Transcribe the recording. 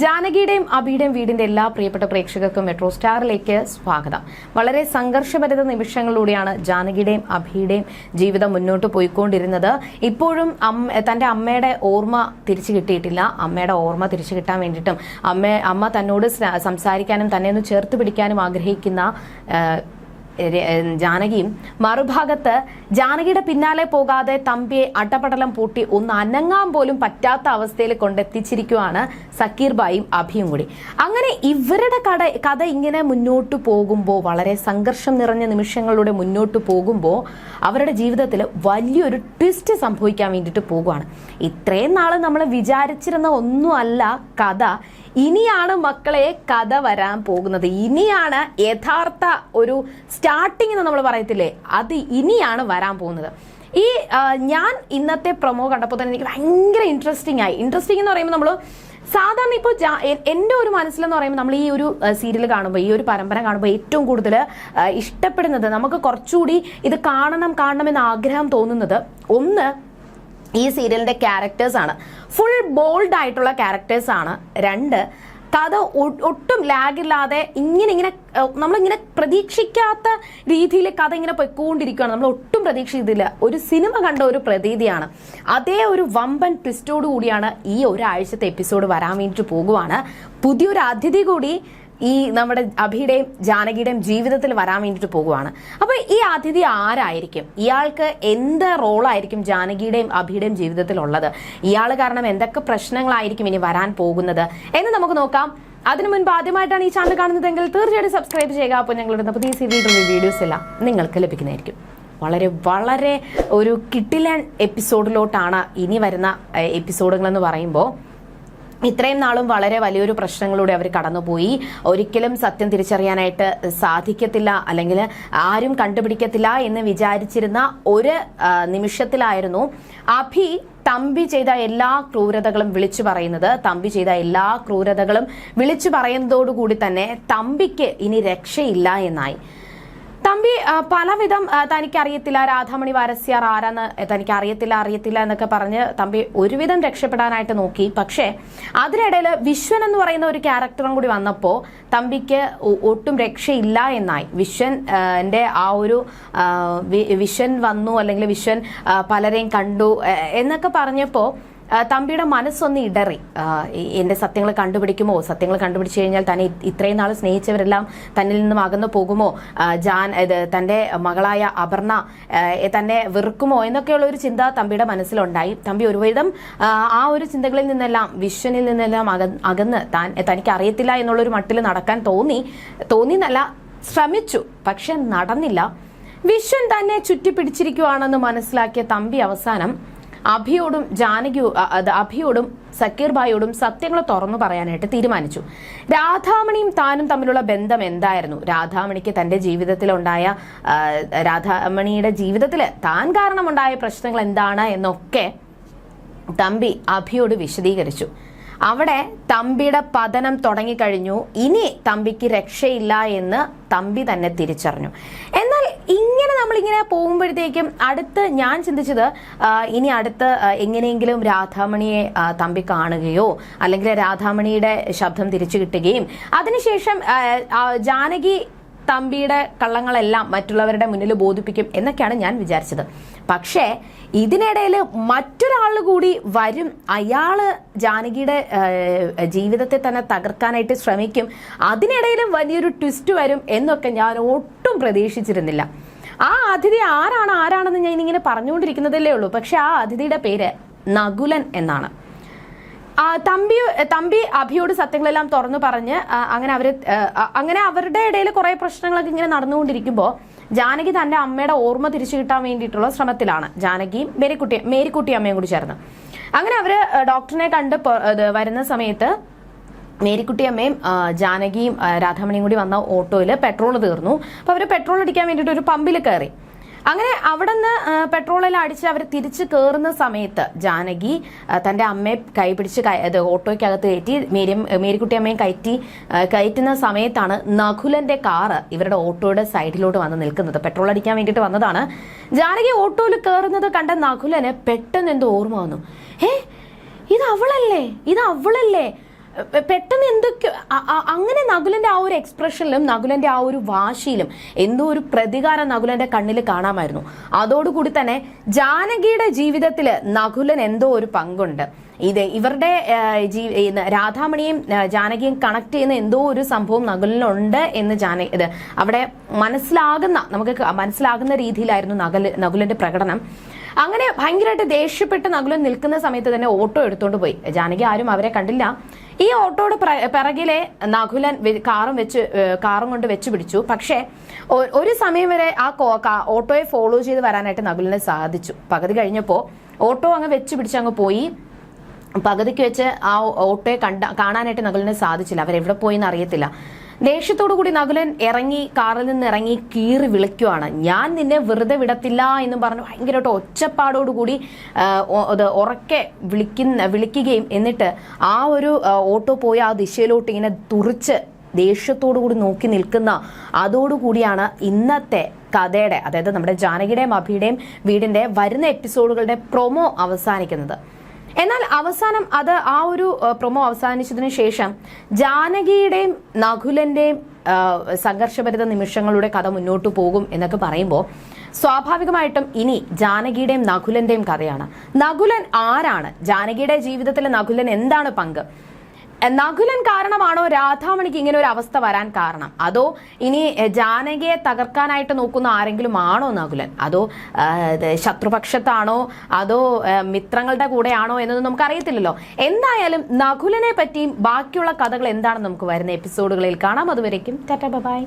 ജാനകിയുടെയും അബിയുടെയും വീടിന്റെ എല്ലാ പ്രിയപ്പെട്ട പ്രേക്ഷകർക്കും മെട്രോ സ്റ്റാറിലേക്ക് സ്വാഗതം. വളരെ സംഘർഷഭരിത നിമിഷങ്ങളിലൂടെയാണ് ജാനകിയുടെയും അഭിയുടെയും ജീവിതം മുന്നോട്ട് പോയിക്കൊണ്ടിരുന്നത്. ഇപ്പോഴും തന്റെ അമ്മയുടെ ഓർമ്മ തിരിച്ചു കിട്ടിയിട്ടില്ല. അമ്മയുടെ ഓർമ്മ തിരിച്ചു കിട്ടാൻ വേണ്ടിയിട്ടും അമ്മ അമ്മ തന്നോട് സംസാരിക്കാനും തന്നെ ഒന്ന് ചേർത്ത് പിടിക്കാനും ആഗ്രഹിക്കുന്ന ജാനകിയും മറുഭാഗത്ത് ജാനകിയുടെ പിന്നാലെ പോകാതെ തമ്പിയെ അട്ടപടലം പൂട്ടി ഒന്ന് അനങ്ങാൻ പോലും പറ്റാത്ത അവസ്ഥയിൽ കൊണ്ടെത്തിച്ചിരിക്കുവാണ് സക്കീർ ബായും അഭിയും കൂടി. അങ്ങനെ ഇവരുടെ കട കഥ ഇങ്ങനെ മുന്നോട്ട് പോകുമ്പോൾ വളരെ സംഘർഷം നിറഞ്ഞ നിമിഷങ്ങളിലൂടെ മുന്നോട്ട് പോകുമ്പോൾ അവരുടെ ജീവിതത്തിൽ വലിയൊരു ട്വിസ്റ്റ് സംഭവിക്കാൻ വേണ്ടിയിട്ട് പോകുവാണ്. ഇത്രയും നാൾ നമ്മൾ വിചാരിച്ചിരുന്ന ഒന്നുമല്ല കഥ ഇനിയാണ് മക്കളെ കഥ വരാൻ പോകുന്നത്. ഇനിയാണ് യഥാർത്ഥ ഒരു സ്റ്റാർട്ടിംഗ് എന്ന് നമ്മൾ പറയത്തില്ലേ? അത് ഇനിയാണ് വരാൻ പോകുന്നത്. ഈ ഞാൻ ഇന്നത്തെ പ്രൊമോ കണ്ടപ്പോൾ തന്നെ എനിക്ക് ഭയങ്കര ഇൻട്രസ്റ്റിംഗ് ആയി. ഇൻട്രസ്റ്റിംഗ് എന്ന് പറയുമ്പോൾ നമ്മൾ സാധാരണ ഇപ്പോൾ എന്റെ ഒരു മനസ്സിലെന്ന് പറയുമ്പോൾ നമ്മൾ ഈ ഒരു സീരിയൽ കാണുമ്പോൾ ഈ ഒരു പരമ്പര കാണുമ്പോൾ ഏറ്റവും കൂടുതൽ ഇഷ്ടപ്പെടുന്നത് നമുക്ക് കുറച്ചുകൂടി ഇത് കാണണം കാണണം കാണണമെന്ന് ആഗ്രഹം തോന്നുന്നത് ഒന്ന് ഈ സീരിയലിന്റെ ക്യാരക്ടേഴ്സ് ആണ്. ഫുൾ ബോൾഡ് ആയിട്ടുള്ള ക്യാരക്ടേഴ്സ് ആണ്. രണ്ട് കഥ ഒട്ടും ലാഗില്ലാതെ ഇങ്ങനെ ഇങ്ങനെ നമ്മളിങ്ങനെ പ്രതീക്ഷിക്കാത്ത രീതിയിൽ കഥ ഇങ്ങനെ പൊയ്ക്കൊണ്ടിരിക്കുകയാണ്. നമ്മൾ ഒട്ടും പ്രതീക്ഷിച്ചില്ല. ഒരു സിനിമ കണ്ട ഒരു പ്രതീതിയാണ്. അതേ ഒരു വമ്പൻ ട്വിസ്റ്റോട് കൂടിയാണ് ഈ ഒരാഴ്ചത്തെ എപ്പിസോഡ് വരാൻ വേണ്ടിയിട്ട് പോകുവാണ്. പുതിയൊരു അതിഥി കൂടി ഈ നമ്മുടെ അഭിയുടെയും ജാനകിയുടെയും ജീവിതത്തിൽ വരാൻ വേണ്ടിയിട്ട് പോകുവാണ്. അപ്പൊ ഈ അതിഥി ആരായിരിക്കും? ഇയാൾക്ക് എന്ത് റോളായിരിക്കും ജാനകിയുടെയും അഭിയുടെയും ജീവിതത്തിൽ ഉള്ളത് ഇയാൾ കാരണം എന്തൊക്കെ പ്രശ്നങ്ങളായിരിക്കും ഇനി വരാൻ പോകുന്നത്? എന്ന് നമുക്ക് നോക്കാം. അതിനു മുൻപ് ആദ്യമായിട്ടാണ് ഈ ചാനൽ കാണുന്നതെങ്കിൽ തീർച്ചയായിട്ടും സബ്സ്ക്രൈബ് ചെയ്യുക. അപ്പോൾ ഞങ്ങളുടെ പുതിയ സീരിയൽ വീഡിയോസ് എല്ലാം നിങ്ങൾക്ക് ലഭിക്കുന്നതായിരിക്കും. വളരെ വളരെ ഒരു കിട്ടിലൻ എപ്പിസോഡിലോട്ടാണ് ഇനി വരുന്ന എപ്പിസോഡുകളെന്ന് പറയുമ്പോൾ ഇത്രയും നാളും വളരെ വലിയൊരു പ്രശ്നങ്ങളിലൂടെ അവർ കടന്നുപോയി. ഒരിക്കലും സത്യം തിരിച്ചറിയാനായിട്ട് സാധിക്കത്തില്ല അല്ലെങ്കിൽ ആരും കണ്ടുപിടിക്കത്തില്ല എന്ന് വിചാരിച്ചിരുന്ന ഒരു നിമിഷത്തിലായിരുന്നു അഭി തമ്പി ചെയ്ത എല്ലാ ക്രൂരതകളും വിളിച്ചു പറയുന്നത്. തമ്പി ചെയ്ത എല്ലാ ക്രൂരതകളും വിളിച്ചു പറയുന്നതോടുകൂടി തന്നെ തമ്പിക്ക് ഇനി രക്ഷയില്ല എന്നായി. തമ്പി പലവിധം തനിക്ക് അറിയത്തില്ല രാധാമണി വാരസ്യാർ ആരാന്ന് തനിക്ക് അറിയത്തില്ല അറിയത്തില്ല എന്നൊക്കെ പറഞ്ഞ് തമ്പി ഒരുവിധം രക്ഷപ്പെടാനായിട്ട് നോക്കി. പക്ഷേ അതിനിടയിൽ വിശ്വൻ എന്ന് പറയുന്ന ഒരു ക്യാരക്ടറും കൂടി വന്നപ്പോൾ തമ്പിക്ക് ഒട്ടും രക്ഷയില്ല എന്നായി. വിശ്വൻ എന്റെ ആ ഒരു വിശ്വൻ വന്നു അല്ലെങ്കിൽ വിശ്വൻ പലരെയും കണ്ടു എന്നൊക്കെ പറഞ്ഞപ്പോൾ തമ്പിയുടെ മനസ്സൊന്ന് ഇടറി. എന്റെ സത്യങ്ങൾ കണ്ടുപിടിക്കുമോ? സത്യങ്ങൾ കണ്ടുപിടിച്ചു കഴിഞ്ഞാൽ തന്നെ ഇത്രയും നാൾ സ്നേഹിച്ചവരെല്ലാം തന്നിൽ നിന്നും അകന്നു പോകുമോ? ജാൻ തന്റെ മകളായ അപർണ തന്നെ വെറുക്കുമോ? എന്നൊക്കെയുള്ള ഒരു ചിന്ത തമ്പിയുടെ മനസ്സിലുണ്ടായി. തമ്പി ഒരുവിധം ആ, ഒരു ചിന്തകളിൽ നിന്നെല്ലാം വിശ്വനിൽ നിന്നെല്ലാം അക അകന്ന് താൻ തനിക്ക് അറിയത്തില്ല എന്നുള്ളൊരു മട്ടിൽ നടക്കാൻ തോന്നി. തോന്നി എന്നല്ല ശ്രമിച്ചു. പക്ഷെ നടന്നില്ല. വിശ്വൻ തന്നെ ചുറ്റിപ്പിടിച്ചിരിക്കുവാണെന്ന് മനസ്സിലാക്കിയ തമ്പി അവസാനം അഭിയോടും ജാനകി അഭിയോടും സക്കീർ ഭായിയോടും സത്യങ്ങൾ തുറന്നു പറയാനായിട്ട് തീരുമാനിച്ചു. രാധാമണിയും താനും തമ്മിലുള്ള ബന്ധം എന്തായിരുന്നു? രാധാമണിക്ക് തന്റെ ജീവിതത്തിലുണ്ടായ രാധാമണിയുടെ ജീവിതത്തിൽ താൻ കാരണമുണ്ടായ പ്രശ്നങ്ങൾ എന്താണ് എന്നൊക്കെ തമ്പി അഭിയോട് വിശദീകരിച്ചു. അവിടെ തമ്പിയുടെ പതനം തുടങ്ങിക്കഴിഞ്ഞു. ഇനി തമ്പിക്ക് രക്ഷയില്ല എന്ന് തമ്പി തന്നെ തിരിച്ചറിഞ്ഞു. എന്നാൽ ഇങ്ങനെ നമ്മളിങ്ങനെ പോകുമ്പോഴത്തേക്കും അടുത്ത് ഞാൻ ചിന്തിച്ചത് ഇനി അടുത്ത് എങ്ങനെയെങ്കിലും രാധാമണിയെ തമ്പി കാണുകയോ അല്ലെങ്കിൽ രാധാമണിയുടെ ശബ്ദം തിരിച്ചു കിട്ടുകയും അതിനുശേഷം ജാനകി തമ്പിയുടെ കള്ളങ്ങളെല്ലാം മറ്റുള്ളവരുടെ മുന്നിൽ ബോധിപ്പിക്കും എന്നൊക്കെയാണ് ഞാൻ വിചാരിച്ചത്. പക്ഷേ ഇതിനിടയിൽ മറ്റൊരാൾ കൂടി വരും. അയാൾ ജാനകിയുടെ ജീവിതത്തെ തന്നെ തകർക്കാനായിട്ട് ശ്രമിക്കും. അതിനിടയിലും വലിയൊരു ട്വിസ്റ്റ് വരും എന്നൊക്കെ ഞാൻ ഒട്ടും പ്രതീക്ഷിച്ചിരുന്നില്ല. ആ അതിഥി ആരാണ്? ആരാണെന്ന് ഞാൻ ഇങ്ങനെ പറഞ്ഞുകൊണ്ടിരിക്കുന്നതല്ലേ ഉള്ളൂ. പക്ഷെ ആ അതിഥിയുടെ പേര് നകുലൻ എന്നാണ്. തമ്പി തമ്പി അഭിയോട് സത്യങ്ങളെല്ലാം തുറന്നു പറഞ്ഞ് അങ്ങനെ അവർ അങ്ങനെ അവരുടെ ഇടയിൽ കുറെ പ്രശ്നങ്ങളൊക്കെ ഇങ്ങനെ നടന്നുകൊണ്ടിരിക്കുമ്പോൾ ജാനകി തന്റെ അമ്മയുടെ ഓർമ്മ തിരിച്ചു കിട്ടാൻ വേണ്ടിയിട്ടുള്ള ശ്രമത്തിലാണ്. ജാനകിയും മേരിക്കുട്ടി മേരിക്കുട്ടി അമ്മയും കൂടി ചേർന്ന്. അങ്ങനെ അവർ ഡോക്ടറിനെ കണ്ട് വരുന്ന സമയത്ത് മേരിക്കുട്ടി അമ്മയും ജാനകിയും രാധാമണിയും കൂടി വന്ന ഓട്ടോയിൽ പെട്രോൾ തീർന്നു. അപ്പോൾ അവർ പെട്രോൾ അടിക്കാൻ വേണ്ടിയിട്ട് ഒരു പമ്പിൽ കയറി. അങ്ങനെ അവിടെ നിന്ന് പെട്രോളെല്ലാം അടിച്ച് അവർ തിരിച്ചു കയറുന്ന സമയത്ത് ജാനകി തന്റെ അമ്മയെ കൈപിടിച്ച് ഓട്ടോയ്ക്കകത്ത് കയറ്റി മേരി മേരിക്കുട്ടി അമ്മയും കയറ്റി കയറ്റുന്ന സമയത്താണ് നഖുലന്റെ കാറ് ഇവരുടെ ഓട്ടോയുടെ സൈഡിലോട്ട് വന്ന് നിൽക്കുന്നത്. പെട്രോൾ അടിക്കാൻ വേണ്ടിയിട്ട് വന്നതാണ്. ജാനകി ഓട്ടോയിൽ കയറുന്നത് കണ്ട നഖുലന് പെട്ടെന്ന് എന്തോ ഓർമ്മ വന്നു. ഏ ഇത് അവളല്ലേ? ഇത് അവളല്ലേ? പെട്ടെന്ന് എന്തൊക്കെ അങ്ങനെ നകുലന്റെ ആ ഒരു എക്സ്പ്രഷനിലും നകുലന്റെ ആ ഒരു വാശിയിലും എന്തോ ഒരു പ്രതികാരം നകുലന്റെ കണ്ണിൽ കാണാമായിരുന്നു. അതോടുകൂടി തന്നെ ജാനകിയുടെ ജീവിതത്തിൽ നകുലൻ എന്തോ ഒരു പങ്കുണ്ട്. ഇത് ഇവരുടെ രാധാമണിയും ജാനകിയും കണക്ട് ചെയ്യുന്ന എന്തോ ഒരു സംഭവം നകുലിനുണ്ട് എന്ന് ജാന ഇത് അവിടെ മനസ്സിലാകുന്ന നമുക്ക് മനസ്സിലാകുന്ന രീതിയിലായിരുന്നു നകുൽ നകുലന്റെ പ്രകടനം. അങ്ങനെ ഭയങ്കരമായിട്ട് ദേഷ്യപ്പെട്ട് നകുലൻ നിൽക്കുന്ന സമയത്ത് തന്നെ ഓട്ടോ എടുത്തോണ്ട് പോയി. ജാനകി ആരും അവരെ കണ്ടില്ല. ഈ ഓട്ടോയുടെ പിറകിലെ നകുലൻ കാറും വെച്ച് കാറും കൊണ്ട് വെച്ച് പിടിച്ചു. പക്ഷേ ഒരു സമയം വരെ ആ ഓട്ടോയെ ഫോളോ ചെയ്ത് വരാനായിട്ട് നകുലിന് സാധിച്ചു. പകുതി കഴിഞ്ഞപ്പോൾ ഓട്ടോ അങ്ങ് വെച്ച് പിടിച്ച് അങ്ങ് പോയി. പകുതിക്ക് വെച്ച് ആ ഓട്ടോയെ കണ്ട കാണാനായിട്ട് നകുലിന് സാധിച്ചില്ല. അവരെവിടെ പോയി എന്ന് അറിയത്തില്ല ദേഷ്യത്തോടു കൂടി നകുലൻ ഇറങ്ങി കാറിൽ നിന്ന് ഇറങ്ങി കീറി വിളിക്കുവാണ്. ഞാൻ നിന്നെ വെറുതെ വിടത്തില്ല എന്ന് പറഞ്ഞ് ഭയങ്കരമായിട്ട് ഒച്ചപ്പാടോടുകൂടി കൂടി ഉറക്കെ വിളിക്കുന്ന വിളിക്കുകയും എന്നിട്ട് ആ ഒരു ഓട്ടോ പോയി ആ ദിശയിലോട്ട് ഇങ്ങനെ തുറിച്ച് ദേഷ്യത്തോടു കൂടി നോക്കി നിൽക്കുന്ന അതോടുകൂടിയാണ് ഇന്നത്തെ കഥയുടെ അതായത് നമ്മുടെ ജാനകിയുടെയും അഭിയുടെയും വീടിന്റെ വരുന്ന എപ്പിസോഡുകളുടെ പ്രൊമോ അവസാനിക്കുന്നത്. എന്നാൽ അവസാനം അത് ആ ഒരു പ്രൊമോ അവസാനിച്ചതിന് ശേഷം ജാനകിയുടെയും നകുലന്റെയും സംഘർഷഭരിത നിമിഷങ്ങളുടെ കഥ മുന്നോട്ട് പോകും എന്നൊക്കെ പറയുമ്പോൾ സ്വാഭാവികമായിട്ടും ഇനി ജാനകിയുടെയും നകുലന്റെയും കഥയാണ്. നകുലൻ ആരാണ്? ജാനകിയുടെ ജീവിതത്തിലെ നകുലൻ എന്താണ് പങ്ക്? നകുലൻ കാരണമാണോ രാധാമണിക്ക് ഇങ്ങനെ ഒരു അവസ്ഥ വരാൻ കാരണം? അതോ ഇനി ജാനകിയെ തകർക്കാനായിട്ട് നോക്കുന്ന ആരെങ്കിലും ആണോ നകുലൻ? അതോ ശത്രുപക്ഷത്താണോ? അതോ മിത്രങ്ങളുടെ കൂടെയാണോ എന്നൊന്നും നമുക്ക് അറിയത്തില്ലല്ലോ എന്തായാലും നകുലനെ പറ്റിയും ബാക്കിയുള്ള കഥകൾ എന്താണെന്ന് നമുക്ക് വരുന്ന എപ്പിസോഡുകളിൽ കാണാം. അതുവരേക്കും ടാറ്റ ബൈ.